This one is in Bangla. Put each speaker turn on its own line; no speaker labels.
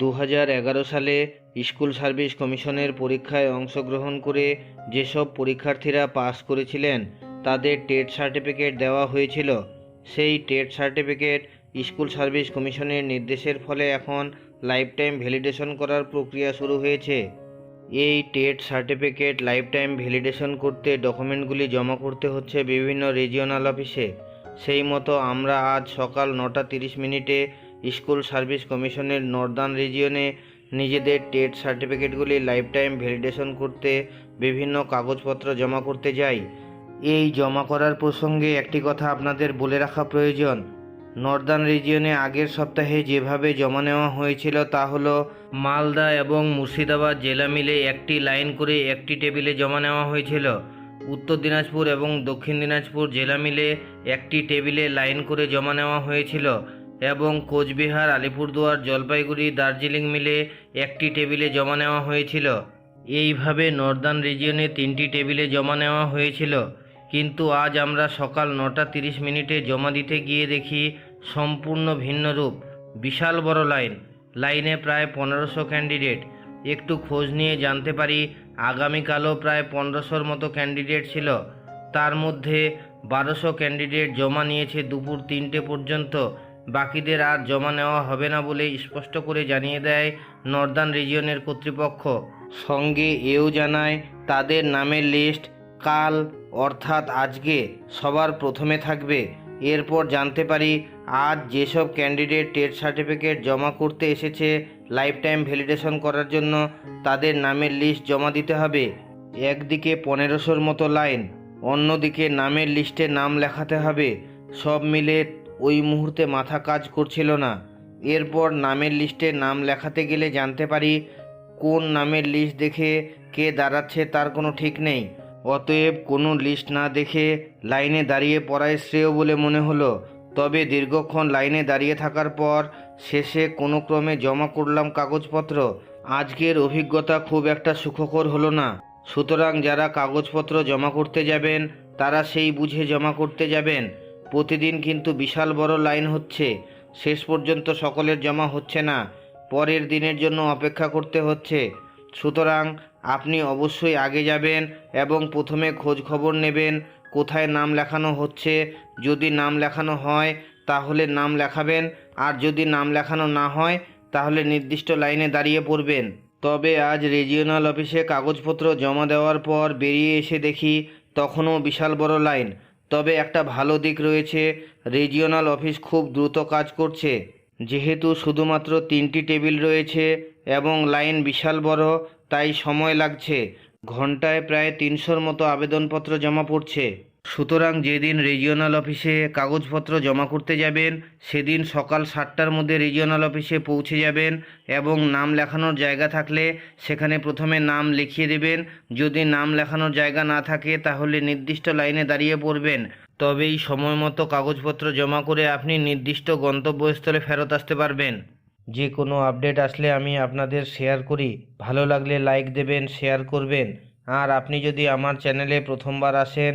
দু সালে স্কুল সার্ভিস কমিশনের পরীক্ষায় অংশগ্রহণ করে যেসব পরীক্ষার্থীরা পাস করেছিলেন, তাদের টেট সার্টিফিকেট দেওয়া হয়েছিল। সেই টেট সার্টিফিকেট স্কুল সার্ভিস কমিশনের নির্দেশের ফলে এখন লাইফ টাইম ভ্যালিডেশন করার প্রক্রিয়া শুরু হয়েছে। এই TET certificate life time validation করতে ডকুমেন্টগুলি জমা করতে হচ্ছে বিভিন্ন রিজিওনাল অফিসে। সেই মতো আমরা আজ সকাল নটা তিরিশ মিনিটে স্কুল সার্ভিস কমিশনের নর্দার্ন রিজিয়নে নিজেদের টেট সার্টিফিকেটগুলি লাইফ টাইম ভ্যালিডেশন করতে বিভিন্ন কাগজপত্র জমা করতে যাই। এই জমা করার প্রসঙ্গে একটি কথা আপনাদের বলে রাখা প্রয়োজন। নর্দার্ন রিজিয়নে আগের সপ্তাহে যেভাবে জমা নেওয়া হয়েছিল তা হলো, মালদা এবং মুর্শিদাবাদ জেলা মিলে একটি লাইন করে একটি টেবিলে জমা নেওয়া হয়েছিল। উত্তর দিনাজপুর এবং দক্ষিণ দিনাজপুর জেলা মিলে একটি টেবিলে লাইন করে জমা নেওয়া হয়েছিল। এবং কোচবিহার, আলিপুরদুয়ার, জলপাইগুড়ি, দার্জিলিং মিলে একটি টেবিলে জমা নেওয়া হয়েছিল। এইভাবে নর্দার্ন রিজিয়নে তিনটি টেবিলে জমা নেওয়া হয়েছিল। কিন্তু আজ আমরা সকাল নটা তিরিশ মিনিটে জমা দিতে গিয়ে দেখি সম্পূর্ণ ভিন্ন রূপ। বিশাল বড় লাইন। লাইনে প্রায় পনেরোশো ক্যান্ডিডেট। একটু খোঁজ নিয়ে জানতে পারি আগামীকালও প্রায় পনেরোশোর মতো ক্যান্ডিডেট ছিল। তার মধ্যে বারোশো ক্যান্ডিডেট জমা নিয়েছে দুপুর তিনটে পর্যন্ত। বাকিদের আর জমা নেওয়া হবে না বলে স্পষ্ট করে জানিয়ে দেয় নর্দার্ন রিজিয়নের কর্তৃপক্ষ। সঙ্গে এও জানায়, তাদের নামের লিস্ট কাল অর্থাৎ আজকে সবার প্রথমে থাকবে। এরপর জানতে পারি, আজ যেসব ক্যান্ডিডেট টেট সার্টিফিকেট জমা করতে এসেছে লাইফ টাইম ভ্যালিডেশন করার জন্য তাদের নামের লিস্ট জমা দিতে হবে। একদিকে পনেরোশোর মতো লাইন, অন্যদিকে নামের লিস্টে নাম লেখাতে হবে। সব মিলে ওই মুহূর্তে মাথা কাজ করছিল না। এরপর নামের লিস্টে নাম লেখাতে গেলে জানতে পারি কোন নামের লিস্ট দেখে কে দাঁড়াচ্ছে তার কোনো ঠিক নেই। অতএব কোনো লিস্ট না দেখে লাইনে দাঁড়িয়ে পড়াই শ্রেয় বলে মনে হলো। তবে দীর্ঘক্ষণ লাইনে দাঁড়িয়ে থাকার পর শেষে কোনো ক্রমে জমা করলাম কাগজপত্র। আজকের অভিজ্ঞতা খুব একটা সুখকর হলো না। সুতরাং যারা কাগজপত্র জমা করতে যাবেন, তারা সেই বুঝে জমা করতে যাবেন। প্রতিদিন কিন্তু বিশাল বড় লাইন হচ্ছে। শেষ পর্যন্ত সকলের জমা হচ্ছে না। পরের দিনের জন্য অপেক্ষা করতে হচ্ছে। সুতরাং আপনি অবশ্যই আগে যাবেন এবং প্রথমে খোঁজ খবর নেবেন কোথায় নাম লেখানো হচ্ছে। যদি নাম লেখানো হয়, তাহলে নাম লেখাবেন। আর যদি নাম লেখানো না হয়, তাহলে নির্দিষ্ট লাইনে দাঁড়িয়ে পড়বেন। তবে আজ রিজিওনাল অফিসে কাগজপত্র জমা দেওয়ার পর বেরিয়ে এসে দেখি তখনও বিশাল বড় লাইন। তবে একটা ভালো দিক রয়েছে রিজিওনাল অফিস খুব দ্রুত কাজ করছে। যেহেতু শুধুমাত্র তিনটি টেবিল রয়েছে এবং লাইন বিশাল বড়, তাই সময় লাগছে। ঘন্টায় প্রায় তিনশোর মতো আবেদনপত্র জমা পড়ছে। সুতরাং যেদিন রিজিওনাল অফিসে কাগজপত্র জমা করতে যাবেন, সেদিন সকাল সাতটার মধ্যে রিজিওনাল অফিসে পৌঁছে যাবেন এবং নাম লেখানোর জায়গা থাকলে সেখানে প্রথমে নাম লিখিয়ে দেবেন। যদি নাম লেখানোর জায়গা না থাকে, তাহলে নির্দিষ্ট লাইনে দাঁড়িয়ে পড়বেন। তবেই সময় মতো কাগজপত্র জমা করে আপনি নির্দিষ্ট গন্তব্যস্থলে ফেরত আসতে পারবেন। যে কোনো আপডেট আসলে আমি আপনাদের শেয়ার করি। ভালো লাগলে লাইক দেবেন শেয়ার করবেন। আর আপনি যদি আমার চ্যানেলে প্রথমবার আসেন